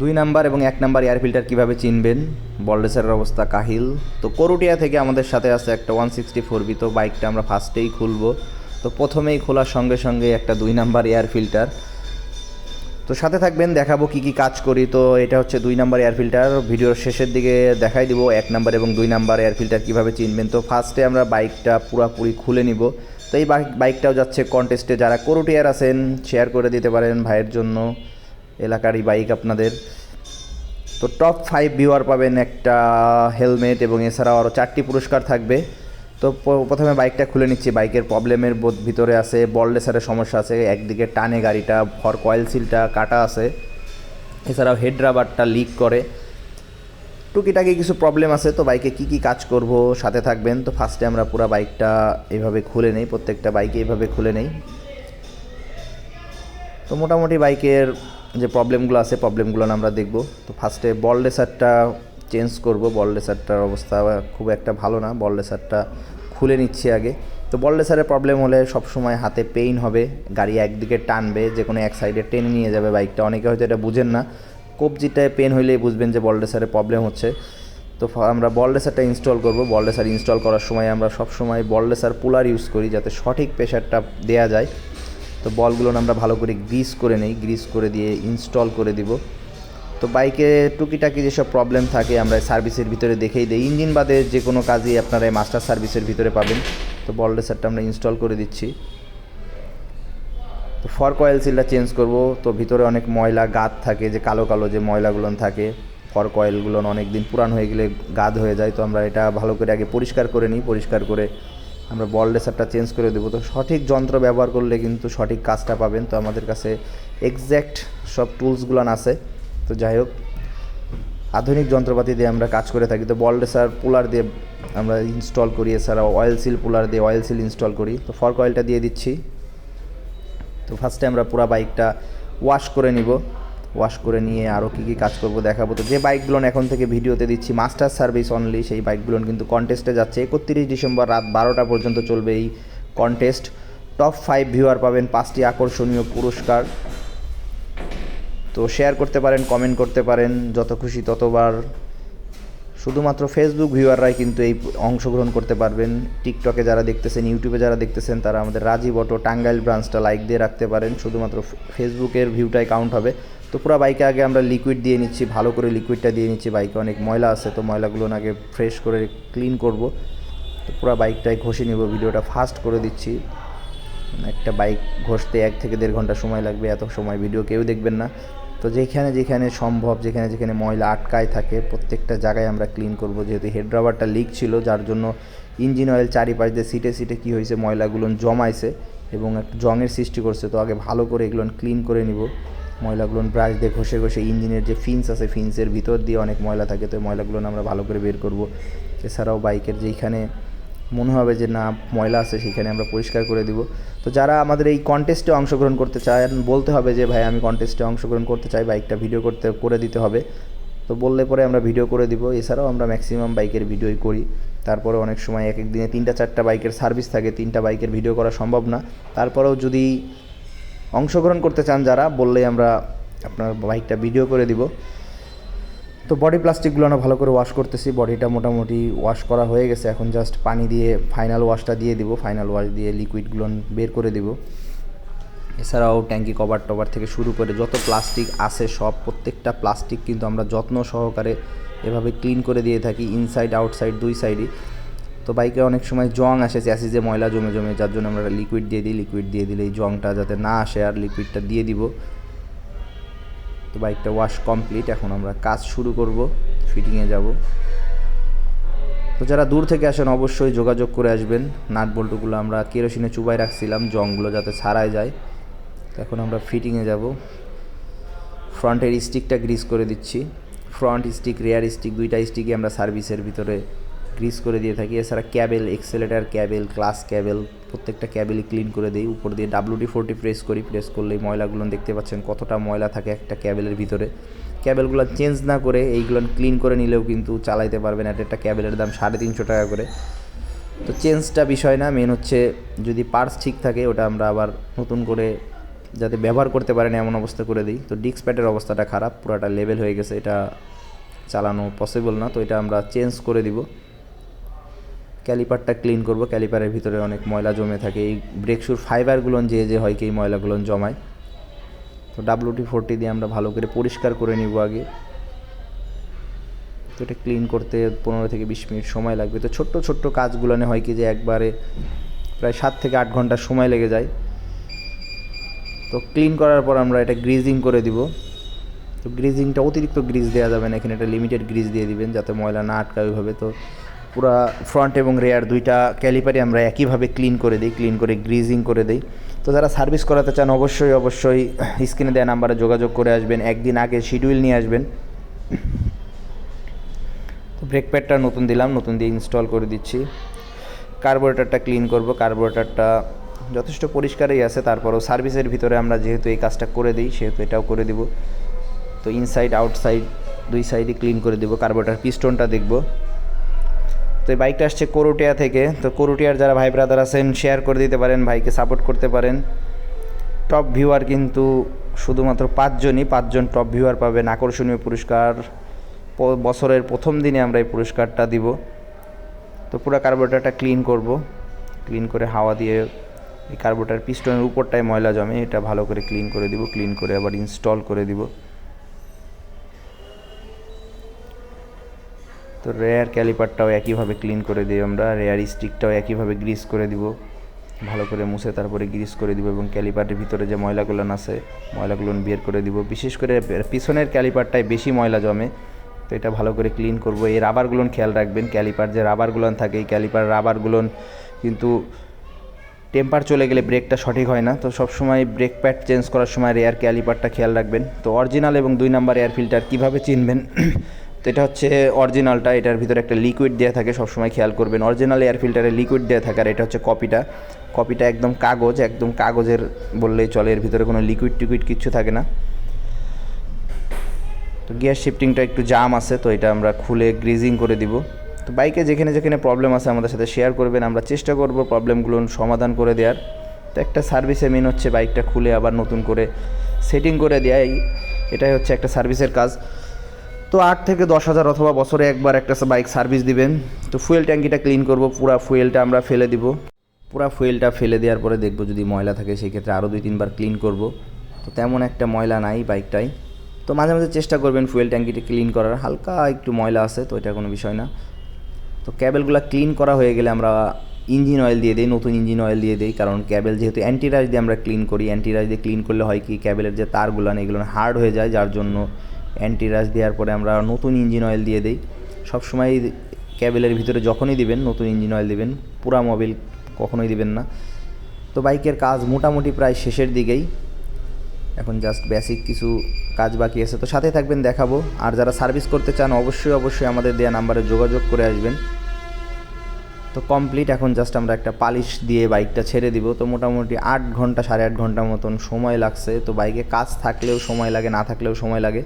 দুই নাম্বার এবং এক নাম্বার এয়ার ফিল্টার কীভাবে চিনবেন? বলডেসারের অবস্থা কাহিল। তো করুটিয়া থেকে আমাদের সাথে আছে একটা ওয়ান সিক্সটি ফোর বি তো বাইকটা আমরা ফার্স্টেই খুলবো। তো প্রথমেই খোলার সঙ্গে সঙ্গে একটা দুই নাম্বার এয়ার ফিল্টার তো সাথে থাকবেন, দেখাবো কি কি কাজ করি। তো এটা হচ্ছে দুই নাম্বার এয়ার ফিল্টার ভিডিওর শেষের দিকে দেখাই দিব এক নাম্বার এবং দুই নাম্বার এয়ার ফিল্টার কীভাবে চিনবেন। তো ফার্স্টে আমরা বাইকটা পুরোপুরি খুলে নিব। তো এই বাইক বাইকটাও যাচ্ছে কন্টেস্টে যারা করুটিয়ার আছেন শেয়ার করে দিতে পারেন ভাইয়ের জন্য। এলাকারই বাইক আপনাদের। তো টপ ফাইভ ভিউয়ার পাবেন একটা হেলমেট এবং এছাড়াও আরও চারটি পুরস্কার থাকবে। তো প্রথমে বাইকটা খুলে নিচ্ছি। বাইকের প্রবলেমের ভিতরে আছে বলডেসারের সমস্যা আছে, একদিকে টানে গাড়িটা ফর কয়েল সিলটা কাটা আছে। এছাড়াও হেড রাবারটা লিক করে। টুকিটাকি কিছু প্রবলেম আছে, তো বাইকে কি কি কাজ করব সাথে থাকবেন। তো ফার্স্টে আমরা পুরো বাইকটা এইভাবে খুলে নেই, প্রত্যেকটা বাইকে এইভাবে খুলে নেই। তো মোটামুটি বাইকের যে প্রবলেমগুলো আছে প্রবলেমগুলো আমরা দেখব। তো ফার্স্টে বল রেসারটা চেঞ্জ করব। বল রেসারটার অবস্থা খুব একটা ভালো না। বল রেসারটা খুলে নিচ্ছি আগে। তো বল রেসারের প্রবলেম হলে সবসময় হাতে পেইন হবে। গাড়ি একদিকে টানবে, যে কোনো এক সাইডে টেনে নিয়ে যাবে বাইকটা অনেকে হয়তো এটা বুঝেন না। কবজিটায় পেন হইলেই বুঝবেন যে বল রেসারের প্রবলেম হচ্ছে। তো আমরা বল রেসারটা ইনস্টল করব। বল রেসার ইনস্টল করার সময় আমরা সবসময় বল রেসার পুলার ইউজ করি, যাতে সঠিক প্রেশারটা দেওয়া যায়। তো বলগুলো আমরা ভালো করে গ্রিস করে নেই, গ্রিস করে দিয়ে ইনস্টল করে দিব। তো বাইকে টুকিটাকি যেসব প্রবলেম থাকে, আমরা সার্ভিসের ভিতরে দেখেই দিই। ইঞ্জিন বাদে যে কোনো কাজই আপনারা এই মাস্টার সার্ভিসের ভিতরে পাবেন। তো বল রেসারটা আমরা ইনস্টল করে দিচ্ছি। তো ফর কয়েল সিলটা চেঞ্জ করব। তো ভিতরে অনেক ময়লা গাদ থাকে, যে কালো কালো যে ময়লাগুলো থাকে ফর কয়েলগুলো অনেক দিন পুরান হয়ে গেলে গাদ হয়ে যায়। তো আমরা এটা ভালো করে আগে পরিষ্কার করে নিই। পরিষ্কার করে আমরা বল রেসারটা চেঞ্জ করে দেবো। তো সঠিক যন্ত্র ব্যবহার করলে কিন্তু সঠিক কাজটা পাবেন। তো আমাদের কাছে এক্স্যাক্ট সব টুলসগুলো আছে। তো যাই হোক, আধুনিক যন্ত্রপাতি দিয়ে আমরা কাজ করে থাকি। তো বল রেসার পুলার দিয়ে আমরা ইনস্টল করি। এছাড়াও অয়েল সিল পুলার দিয়ে অয়েল সিল ইনস্টল করি। তো ফর কয়েলটা দিয়ে দিচ্ছি। তো ফার্স্টে আমরা পুরো বাইকটা ওয়াশ করে নিব। ওয়াশ করে নিয়ে আরও কী কী কাজ করব দেখাবো। তো যে বাইকগুলো এখন থেকে ভিডিওতে দিচ্ছি মাস্টার সার্ভিস অনলি সেই বাইকগুলো কিন্তু কন্টেস্টে যাচ্ছে। একত্রিশ ডিসেম্বর রাত বারোটা পর্যন্ত চলবে এই কন্টেস্ট টপ ফাইভ ভিউয়ার পাবেন পাঁচটি আকর্ষণীয় পুরস্কার। তো শেয়ার করতে পারেন কমেন্ট করতে পারেন, যত খুশি ততবার। শুধুমাত্র ফেসবুক ভিউয়াররাই কিন্তু এই অংশগ্রহণ করতে পারবেন। টিকটকে যারা দেখতেছেন ইউটিউবে যারা দেখতেছেন, তারা আমাদের রাজীব অটো টাঙ্গাইল ব্রাঞ্চটা লাইক দিয়ে রাখতে পারেন। শুধুমাত্র ফেসবুকের ভিউটাই কাউন্ট হবে। তো পুরো বাইকে আগে আমরা লিকুইড দিয়ে নিচ্ছি, ভালো করে লিকুইডটা দিয়ে নিচ্ছি। বাইকে অনেক ময়লা আছে, তো ময়লাগুলো আগে ফ্রেশ করে ক্লিন করব। তো পুরো বাইকটাই ঘষে নিব, ভিডিওটা ফাস্ট করে দিচ্ছি। একটা বাইক ঘষতে এক থেকে দেড় ঘণ্টা সময় লাগবে, এত সময় ভিডিও কেউ দেখবেন না। তো যেখানে যেখানে সম্ভব, যেখানে যেখানে ময়লা আটকায় থাকে, প্রত্যেকটা জায়গায় আমরা ক্লিন করব। যেহেতু হেড রাবারটা লিক ছিল, যার জন্য ইঞ্জিন অয়েল চারিপাশ দিয়ে সিটে সিটে কী হয়েছে, ময়লাগুলো জমাইছে এবং একটা জংয়ের সৃষ্টি করছে। তো আগে ভালো করে এগুলো ক্লিন করে নিব। ময়লাগুলো ব্রাশ দিয়ে ঘষে ঘষে ইঞ্জিনের যে ফিন্স আছে ফিন্সের ভিতর দিয়ে অনেক ময়লা থাকে, তো ময়লাগুলো আমরা ভালো করে বের করব। এছাড়াও বাইকের যেইখানে মনে হবে যে না, ময়লা আছে সেখানে আমরা পরিষ্কার করে দিব। তো যারা আমাদের এই কন্টেস্টে অংশগ্রহণ করতে চান, বলতে হবে যে, ভাই, আমি কন্টেস্টে অংশগ্রহণ করতে চাই, বাইকটা ভিডিও করতে, করে দিতে হবে। তো বললে পরে আমরা ভিডিও করে দিব। এছাড়াও আমরা ম্যাক্সিমাম বাইকের ভিডিওই করি। তারপরে অনেক সময় এক এক দিনে তিনটা চারটা বাইকের সার্ভিস থাকে, তিনটা বাইকের ভিডিও করা সম্ভব না। তারপরেও যদি অংশগ্রহণ করতে চান যারা, বললেই আমরা আপনার বাইকটা ভিডিও করে দিব। তো বডি প্লাস্টিকগুলো আমরা ভালো করে ওয়াশ করতেছি বডিটা মোটামুটি ওয়াশ করা হয়ে গেছে। এখন জাস্ট পানি দিয়ে ফাইনাল ওয়াশটা দিয়ে দিব ফাইনাল ওয়াশ দিয়ে লিকুইডগুলো বের করে দিব। এছাড়াও ট্যাঙ্কি কভার টভার থেকে শুরু করে যত প্লাস্টিক আছে সব, প্রত্যেকটা প্লাস্টিক কিন্তু আমরা যত্ন সহকারে এভাবে ক্লিন করে দিয়ে থাকি ইনসাইড আউটসাইড দুই সাইডই তো বাইকে অনেক সময় জং আসে চ্যাসিসে ময়লা জমে জমে, যার জন্য আমরা লিকুইড দিয়ে দিই লিকুইড দিয়ে দিলে এই জংটা যাতে না আসে আর লিকুইডটা দিয়ে দিব। তো বাইকটা ওয়াশ কমপ্লিট এখন আমরা কাজ শুরু করব ফিটিংয়ে যাব। তো যারা দূর থেকে আসেন, অবশ্যই যোগাযোগ করে আসবেন। নাট বল্টুগুলো আমরা কেরোসিনে চুবাই রাখছিলাম, জংগুলো যাতে ছাড়াই যায়। এখন আমরা ফিটিংয়ে যাব। ফ্রন্টের স্টিকটা গ্রিস করে দিচ্ছি। ফ্রন্ট স্টিক রেয়ার স্টিক দুইটা স্টিকই আমরা সার্ভিসের ভিতরে গ্রিস করে দিয়ে থাকি। এছাড়া cable accelerator cable clutch cable প্রত্যেকটা ক্যাবেলই ক্লিন করে দিই। উপর দিয়ে ডাব্লুডি ফোরটি প্রেস করি। প্রেস করলেই ময়লাগুলো দেখতে পাচ্ছেন কতটা ময়লা থাকে একটা ক্যাবেলের ভিতরে। ক্যাবেলগুলো চেঞ্জ না করে এইগুলো ক্লিন করে নিলেও কিন্তু চালাইতে পারবেন। একটা একটা ক্যাবেলের দাম সাড়ে তিনশো টাকা করে। তো চেঞ্জটা বিষয় না মেন হচ্ছে যদি পার্স ঠিক থাকে, ওটা আমরা আবার নতুন করে যাতে ব্যবহার করতে পারেন এমন অবস্থা করে দিই। তো ডিস্ক প্যাডের অবস্থাটা খারাপ, পুরাটা লেভেল হয়ে গেছে। এটা চালানো পসিবল না, তো এটা আমরা চেঞ্জ করে দিব। ক্যালিপারটা ক্লিন করব। ক্যালিপারের ভিতরে অনেক ময়লা জমে থাকে। এই ব্রেক শুর ফাইবারগুলো যে যে হয় কি এই ময়লাগুলো জমায়। তো ডাব্লুটি ফোরটি দিয়ে আমরা ভালো করে পরিষ্কার করে নিব আগে। তো এটা ক্লিন করতে পনেরো থেকে বিশ মিনিট সময় লাগবে। তো ছোট্ট ছোট্ট কাজগুলো হয় কি যে একবারে প্রায় সাত থেকে আট ঘণ্টা সময় লেগে যায়। তো ক্লিন করার পর আমরা এটা গ্রিজিং করে দিব। তো গ্রিজিংটা অতিরিক্ত গ্রিজ দেওয়া যাবে না। এখানে একটা লিমিটেড গ্রিজ দিয়ে দিবেন যাতে ময়লা না আটকায় ওইভাবে। তো পুরা ফ্রন্ট এবং রেয়ার দুইটা ক্যালিপারই আমরা একইভাবে ক্লিন করে দিই ক্লিন করে গ্রিজিং করে দিই। তো যারা সার্ভিস করাতে চান অবশ্যই অবশ্যই স্ক্রিনে দেওয়া নাম্বারে যোগাযোগ করে আসবেন। একদিন আগে শিডিউল নিয়ে আসবেন। তো ব্রেক প্যাডটা নতুন দিলাম, নতুন দিয়ে ইনস্টল করে দিচ্ছি। কার্বোরেটারটা ক্লিন করব কার্বোরেটারটা যথেষ্ট পরিষ্কারই আছে, তারপরও সার্ভিসের ভিতরে আমরা যেহেতু এই কাজটা করে দিই, সেহেতু এটাও করে দিব। তো ইনসাইড আউটসাইড দুই সাইডই ক্লিন করে দিব কার্বোরেটার পিস্টনটা দেখব। তো এই বাইকটা আসছে করুটিয়া থেকে। তো করুটিয়ার যারা ভাই ব্রাদার আছেন শেয়ার করে দিতে পারেন, ভাইকে সাপোর্ট করতে পারেন। টপ ভিউয়ার কিন্তু শুধুমাত্র পাঁচজনই, পাঁচজন টপ ভিউয়ার পাবেন। আকর্ষণীয় পুরস্কার বছরের প্রথম দিনে আমরা এই পুরস্কারটা দিব। তো পুরো কার্বোরেটারটা ক্লিন করব। ক্লিন করে হাওয়া দিয়ে এই কার্বোরেটার পিস্টনের উপরটায় ময়লা জমে, এটা ভালো করে ক্লিন করে দিব। ক্লিন করে আবার ইনস্টল করে দিব। তো রেয়ার ক্যালিপারটাও একইভাবে ক্লিন করে দিই আমরা রেয়ার স্টিকটাও একইভাবে গ্রিস করে দিব। ভালো করে মুছে তারপরে গ্রিস করে দিব এবং ক্যালিপারের ভিতরে যে ময়লাগুলো আছে ময়লাগুলো বের করে দিব। বিশেষ করে পিছনের ক্যালিপারটায় বেশি ময়লা জমে, তো এটা ভালো করে ক্লিন করব। এই রাবারগুলো খেয়াল রাখবেন ক্যালিপার যে রাবারগুলো থাকে, এই ক্যালিপার রাবারগুলো কিন্তু টেম্পার চলে গেলে ব্রেকটা সঠিক হয় না। তো সবসময় ব্রেক প্যাড চেঞ্জ করার সময় এয়ার ক্যালিপারটা খেয়াল রাখবেন। তো অরিজিনাল এবং দুই নাম্বার এয়ার ফিল্টার কীভাবে চিনবেন? তো এটা হচ্ছে অরিজিনালটা এটার ভিতরে একটা লিকুইড দেওয়া থাকে, সবসময় খেয়াল করবেন। অরিজিনাল এয়ার ফিল্টারে লিকুইড দেওয়া থাকে, আর এটা হচ্ছে কপিটা কপিটা একদম কাগজ, একদম কাগজের বললেই চলে, এর ভিতরে কোনো লিকুইড টিকুইড কিচ্ছু থাকে না। তো গিয়ার শিফটিংটা একটু জাম আছে, তো এটা আমরা খুলে গ্রিজিং করে দিব। তো বাইকে যেখানে যেখানে প্রবলেম আছে, আমাদের সাথে শেয়ার করবেন, আমরা চেষ্টা করব প্রবলেমগুলো সমাধান করে দেওয়ার তো একটা সার্ভিসে মেন হচ্ছে বাইকটা খুলে আবার নতুন করে সেটিং করে দেয় এটাই হচ্ছে একটা সার্ভিসের কাজ। তো আট থেকে দশ হাজার অথবা বছরে একবার একটা বাইক সার্ভিস দিবেন। তো ফুয়েল ট্যাঙ্কিটা ক্লিন করব, পুরা ফুয়েলটা আমরা ফেলে দিব। পুরা ফুয়েলটা ফেলে দেওয়ার পরে দেখব যদি ময়লা থাকে, সেই ক্ষেত্রে আরও দুই তিনবার ক্লিন করব। তো তেমন একটা ময়লা নাই বাইকটাই তো মাঝে মাঝে চেষ্টা করবেন ফুয়েল ট্যাঙ্কিটা ক্লিন করার, হালকা একটু ময়লা আছে, তো এটা কোনো বিষয় না। তো ক্যাবেলগুলো ক্লিন করা হয়ে গেলে আমরা ইঞ্জিন অয়েল দিয়ে দিই, নতুন ইঞ্জিন অয়েল দিয়ে দিই, কারণ ক্যাবেল যেহেতু অ্যান্টিরাইজ দিয়ে আমরা ক্লিন করি অ্যান্টিরাইজ দিয়ে ক্লিন করলে হয় কি, ক্যাবেলের যে তারগুলো, এগুলো হার্ড হয়ে যায়, যার জন্য অ্যান্টিরাইজ দেওয়ার পরে আমরা নতুন ইঞ্জিন অয়েল দিয়ে দিই। সবসময় ক্যাবেলের ভিতরে যখনই দিবেন, নতুন ইঞ্জিন অয়েল দিবেন, পুরা মোবিল কখনোই দিবেন না। তো বাইকের কাজ মোটামুটি প্রায় শেষের দিকেই। এখন জাস্ট বেসিক কিছু কাজ বাকি আছে। তো সাথে থাকবেন, দেখাবো। আর যারা সার্ভিস করতে চান, অবশ্যই অবশ্যই আমাদের দেওয়া নাম্বারে যোগাযোগ করে আসবেন। তো কমপ্লিট এখন জাস্ট আমরা একটা পালিশ দিয়ে বাইকটা ছেড়ে দিব। তো মোটামুটি আট ঘণ্টা, সাড়ে আট ঘণ্টা মতন সময় লাগছে। তো বাইকে কাজ থাকলেও সময় লাগে, না থাকলেও সময় লাগে।